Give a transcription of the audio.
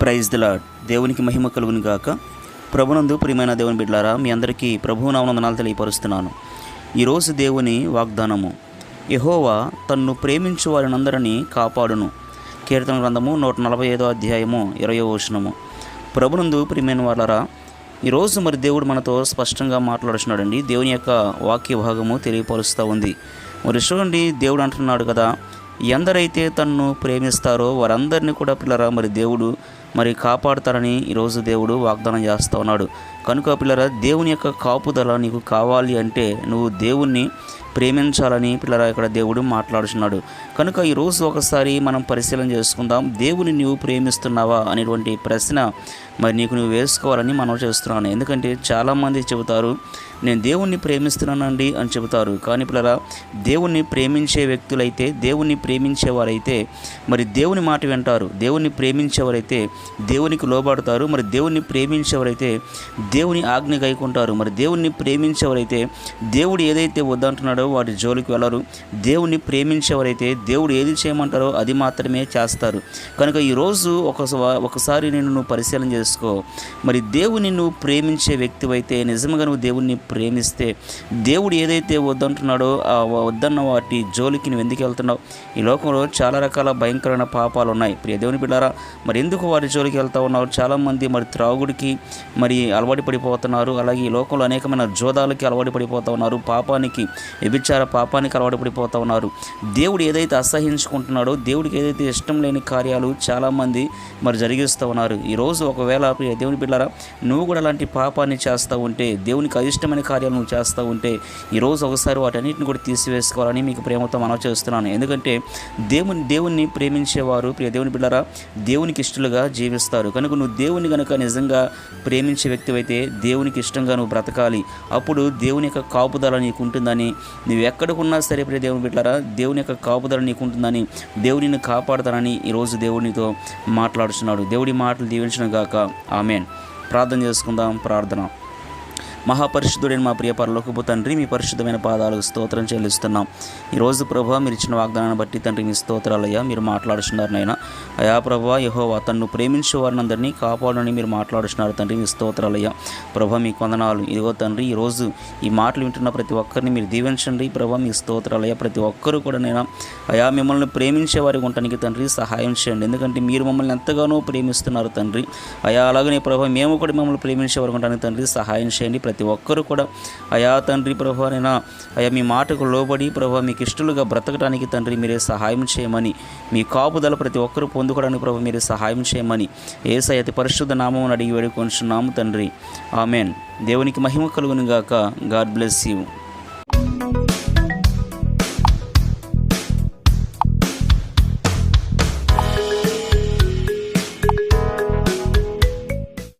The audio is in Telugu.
ప్రైజ్ ది దేవునికి మహిమ కలుగుని గాక. ప్రభునందు ప్రియమైన దేవుని బిడ్డలారా మీ అందరికీ ప్రభువు నామనందనాలు తెలియపరుస్తున్నాను. ఈరోజు దేవుని వాగ్దానము యహోవా తన్ను ప్రేమించు వారినందరినీ కాపాడును. కీర్తన గ్రంథము నూట నలభై ఐదో అధ్యాయము ఇరవై వచనము. ప్రభునందు ప్రియమైన వాళ్ళరా ఈరోజు మరి దేవుడు మనతో స్పష్టంగా మాట్లాడుతున్నాడండి దేవుని యొక్క వాక్య భాగము తెలియపరుస్తూ ఉంది. మరి చూడండి దేవుడు అంటున్నాడు కదా ఎందరైతే తన్ను ప్రేమిస్తారో వారందరినీ కూడా పిల్లరా మరి దేవుడు మరి కాపాడతారని ఈరోజు దేవుడు వాగ్దానం చేస్తూ ఉన్నాడు. కనుక పిల్లరా దేవుని యొక్క కాపుదల నీకు కావాలి అంటే నువ్వు దేవుణ్ణి ప్రేమించాలని పిల్లరా ఇక్కడ దేవుడు మాట్లాడుతున్నాడు కనుక ఈరోజు ఒకసారి మనం పరిశీలన చేసుకుందాం. దేవుని నువ్వు ప్రేమిస్తున్నావా అనేటువంటి ప్రశ్న మరి నీకు నువ్వు వేసుకోవాలని మనం చేస్తున్నాను. ఎందుకంటే చాలామంది చెబుతారు నేను దేవుణ్ణి ప్రేమిస్తున్నానండి అని చెబుతారు. కానీ పిల్లరా దేవుణ్ణి ప్రేమించే వ్యక్తులైతే దేవుణ్ణి ప్రేమించేవారైతే మరి దేవుని మాట వింటారు. దేవుణ్ణి ప్రేమించేవారైతే దేవునికి లోబడతారు. మరి దేవుణ్ణి ప్రేమించేవారైతే దేవుని ఆజ్ఞ గైకుంటారు. మరి దేవుణ్ణి ప్రేమించేవారైతే దేవుడు ఏదైతే వద్దంటున్నాడో వాటి జోలికి వెళ్ళరు. దేవుణ్ణి ప్రేమించేవారైతే దేవుడు ఏది చేయమంటారో అది మాత్రమే చేస్తారు. కనుక ఈరోజు ఒక ఒకసారి నేను నువ్వు పరిశీలన చేసుకో. మరి దేవుని నువ్వు ప్రేమించే వ్యక్తివైతే నిజంగా నువ్వు దేవుణ్ణి ప్రేమిస్తే దేవుడు ఏదైతే వద్దంటున్నాడో ఆ వద్దన్న వాటి జోలికి నువ్వు ఎందుకు వెళ్తున్నావు? ఈ లోకంలో చాలా రకాల భయంకరమైన పాపాలు ఉన్నాయి. ప్రియ దేవుని బిడ్డారా మరి ఎందుకు వాటి జోలికి వెళ్తా ఉన్నావు? చాలామంది మరి త్రాగుడికి మరి అలవాటు పడిపోతున్నారు. అలాగే ఈ లోకంలో అనేకమైన జోదాలకి అలవాటు పడిపోతూ ఉన్నారు. పాపానికి వ్యభిచార పాపానికి అలవాటు పడిపోతూ ఉన్నారు. దేవుడు ఏదైతే అసహించుకుంటున్నాడో దేవుడికి ఏదైతే ఇష్టం లేని కార్యాలు చాలామంది మరి జరిగిస్తూ ఉన్నారు. ఈరోజు ఒకవేళ దేవుని బిడ్డారా నువ్వు కూడా అలాంటి పాపాన్ని చేస్తూ ఉంటే దేవునికి అయిష్టమైన కార్యాలు నువ్వు చేస్తూ ఉంటే ఈరోజు ఒకసారి వాటన్నిటిని కూడా తీసివేసుకోవాలని మీకు ప్రేమతో మనవి చేస్తున్నాను. ఎందుకంటే దేవుని దేవుణ్ణి ప్రేమించేవారు ప్రియ దేవుని బిడ్డారా దేవునికి ఇష్టలుగా జీవిస్తారు. కనుక నువ్వు దేవుని కనుక నిజంగా ప్రేమించే వ్యక్తి అయితే దేవునికి ఇష్టంగా నువ్వు బ్రతకాలి. అప్పుడు దేవుని యొక్క కాపుదల నీకు ఉంటుందని నువ్వు ఎక్కడికున్నా సరే ప్రియ దేవుని బిడ్డారా దేవుని యొక్క కాపుదల నీకు ఉంటుందని దేవుడిని కాపాడుతానని ఈరోజు దేవునితో మాట్లాడుతున్నాడు దేవుడి మాటలు దీవించిన గాక ఆమెన్. ప్రార్థన చేసుకుందాం ప్రార్థన. మహాపరిశుద్ధుడైన మా ప్రియ పరలోకపు తండ్రి మీ పరిశుద్ధమైన పాదాలకు స్తోత్రం చెల్లిస్తున్నాం. ఈరోజు ప్రభా మీరు ఇచ్చిన వాగ్దానాన్ని బట్టి తండ్రి మీ స్తోత్రాలయ్యా మీరు మాట్లాడుతున్నారు నాయన. అయా ప్రభా యహోవా తన్ను ప్రేమించే వారినందరినీ కాపాడని మీరు మాట్లాడుతున్నారు తండ్రి మీ స్తోత్రాలయ్యా. ప్రభా మీ కొందనాలు ఇదిగో తండ్రి ఈరోజు ఈ మాటలు వింటున్న ప్రతి ఒక్కరిని మీరు దీవించండి. ప్రభా మీ స్తోత్రాలయ్యా ప్రతి ఒక్కరు కూడా నేను అయా మిమ్మల్ని ప్రేమించే వారికి ఉండటానికి తండ్రి సహాయం చేయండి. ఎందుకంటే మీరు మమ్మల్ని ఎంతగానో ప్రేమిస్తున్నారు తండ్రి. అయా అలాగనే ప్రభా మేము కూడా మిమ్మల్ని ప్రేమించే వారికి ఉండటానికి తండ్రి సహాయం చేయండి. ప్రతి ప్రతి ఒక్కరు కూడా అయా తండ్రి ప్రభునైనా అయా మీ మాటకు లోబడి ప్రభు మీకు ఇష్టలుగా బ్రతకడానికి తండ్రి మీరే సహాయం చేయమని మీ కాపుదల ప్రతి ఒక్కరూ పొందుకోవడానికి ప్రభు మీరే సహాయం చేయమని ఏసై అతి పరిశుద్ధ నామం అడిగి వేడుకొంచున్నాము తండ్రి. ఆమెన్. దేవునికి మహిమ కలుగును గాక గాడ్ బ్లెస్ యూ.